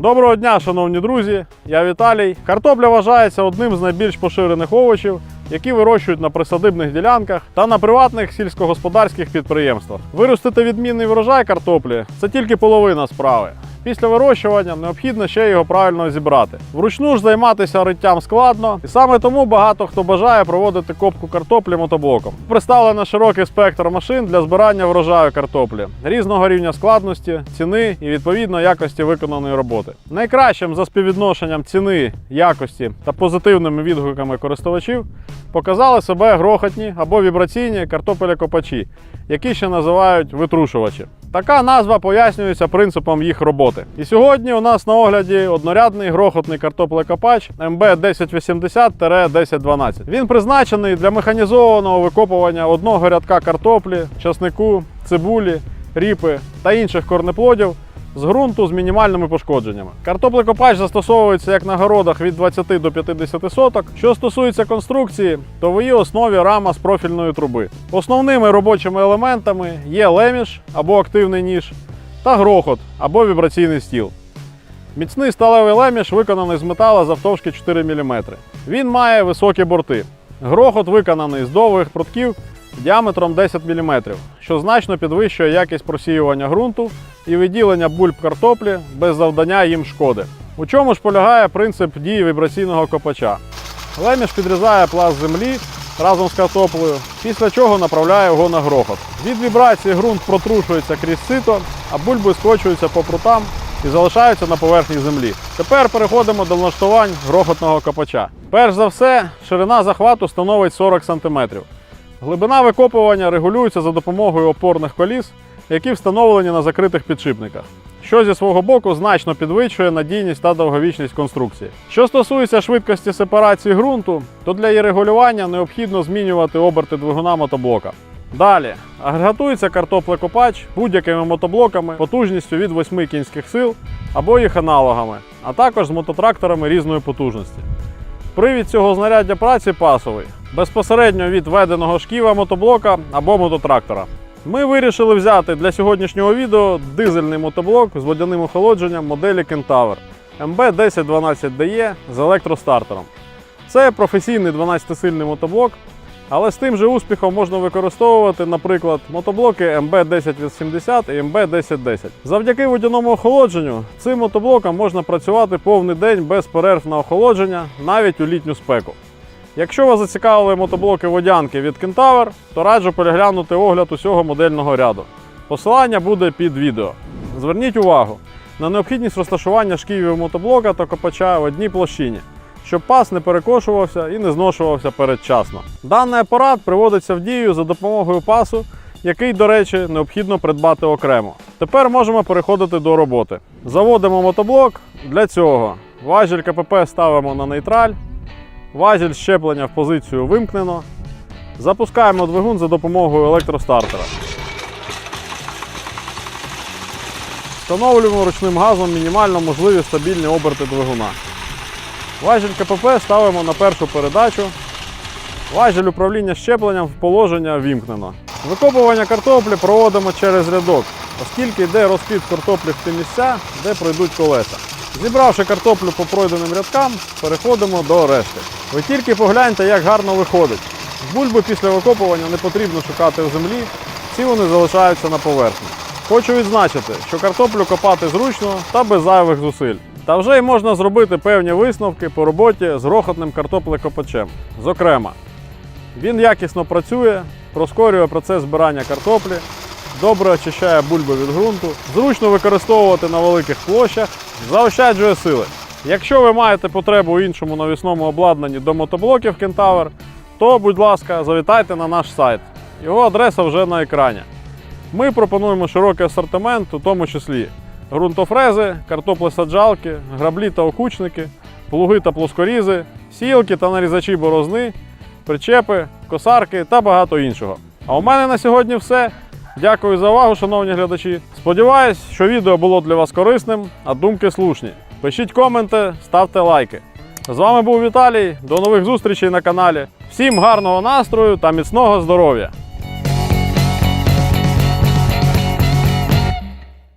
Доброго дня, шановні друзі! Я Віталій. Картопля вважається одним з найбільш поширених овочів, які вирощують на присадибних ділянках та на приватних сільськогосподарських підприємствах. Виростити відмінний врожай картоплі це тільки половина справи. Після вирощування необхідно ще його правильно зібрати. Вручну ж займатися риттям складно, і саме тому багато хто бажає проводити копку картоплі мотоблоком. Представлено широкий спектр машин для збирання врожаю картоплі різного рівня складності, ціни і відповідно якості виконаної роботи. Найкращим за співвідношенням ціни, якості та позитивними відгуками користувачів показали себе грохотні або вібраційні картопеля-копачі, які ще називають витрушувачі. Така назва пояснюється принципом їх роботи. І сьогодні у нас на огляді однорядний грохотний картоплекопач МБ 1080-1012. Він призначений для механізованого викопування одного рядка картоплі, часнику, цибулі, ріпи та інших корнеплодів з ґрунту з мінімальними пошкодженнями. Картоплекопач застосовується як на городах від 20 до 50 соток. Що стосується конструкції, то в її основі рама з профільної труби. Основними робочими елементами є леміш або активний ніж та грохот або вібраційний стіл. Міцний сталевий леміш виконаний з металу завтовшки 4 мм. Він має високі борти. Грохот виконаний з довгих прутків діаметром 10 мм, що значно підвищує якість просіювання ґрунту і виділення бульб картоплі без завдання їм шкоди. У чому ж полягає принцип дії вібраційного копача? Леміш підрізає пласт землі разом з картоплею, після чого направляє його на грохот. Від вібрації ґрунт протрушується крізь сито, а бульби скочуються по прутам і залишаються на поверхні землі. Тепер переходимо до влаштувань грохотного копача. Перш за все, ширина захвату становить 40 см. Глибина викопування регулюється за допомогою опорних коліс, які встановлені на закритих підшипниках, що зі свого боку значно підвищує надійність та довговічність конструкції. Що стосується швидкості сепарації ґрунту, то для її регулювання необхідно змінювати оберти двигуна мотоблока. Далі агрегатується картоплекопач будь-якими мотоблоками потужністю від 8 кінських сил або їх аналогами, а також з мототракторами різної потужності. Привід цього знаряддя праці пасовий, безпосередньо від введеного шківа мотоблока або мототрактора. Ми вирішили взяти для сьогоднішнього відео дизельний мотоблок з водяним охолодженням моделі Kentaur MB1012DE з електростартером. Це професійний 12-сильний мотоблок, але з тим же успіхом можна використовувати, наприклад, мотоблоки MB1080 і MB1010. Завдяки водяному охолодженню цим мотоблоком можна працювати повний день без перерв на охолодження, навіть у літню спеку. Якщо вас зацікавили мотоблоки водянки від Kentaur, то раджу переглянути огляд усього модельного ряду. Посилання буде під відео. Зверніть увагу на необхідність розташування шківів мотоблока та копача в одній площині, щоб пас не перекошувався і не зношувався передчасно. Даний апарат приводиться в дію за допомогою пасу, який, до речі, необхідно придбати окремо. Тепер можемо переходити до роботи. Заводимо мотоблок. Для цього важіль КПП ставимо на нейтраль. Важіль щеплення в позицію вимкнено. Запускаємо двигун за допомогою електростартера. Встановлюємо ручним газом мінімально можливі стабільні оберти двигуна. Важіль КПП ставимо на першу передачу. Важіль управління щепленням в положення вімкнено. Викопування картоплі проводимо через рядок, оскільки йде розкид картоплі в ті місця, де пройдуть колеса. Зібравши картоплю по пройденим рядкам, переходимо до решти. Ви тільки погляньте, як гарно виходить. Бульби після викопування не потрібно шукати в землі, всі вони залишаються на поверхні. Хочу відзначити, що картоплю копати зручно та без зайвих зусиль. Та вже й можна зробити певні висновки по роботі з грохотним картоплекопачем. Зокрема, він якісно працює, проскорює процес збирання картоплі, добре очищає бульби від ґрунту, зручно використовувати на великих площах, заощаджує сили. Якщо ви маєте потребу у іншому навісному обладнанні до мотоблоків Kentaur, то, будь ласка, завітайте на наш сайт. Його адреса вже на екрані. Ми пропонуємо широкий асортимент, у тому числі ґрунтофрези, картоплесаджалки, граблі та окучники, плуги та плоскорізи, сілки та нарізачі борозни, причепи, косарки та багато іншого. А у мене на сьогодні все. Дякую за увагу, шановні глядачі. Сподіваюсь, що відео було для вас корисним, а думки слушні. Пишіть коменти, ставте лайки. З вами був Віталій. До нових зустрічей на каналі. Всім гарного настрою та міцного здоров'я!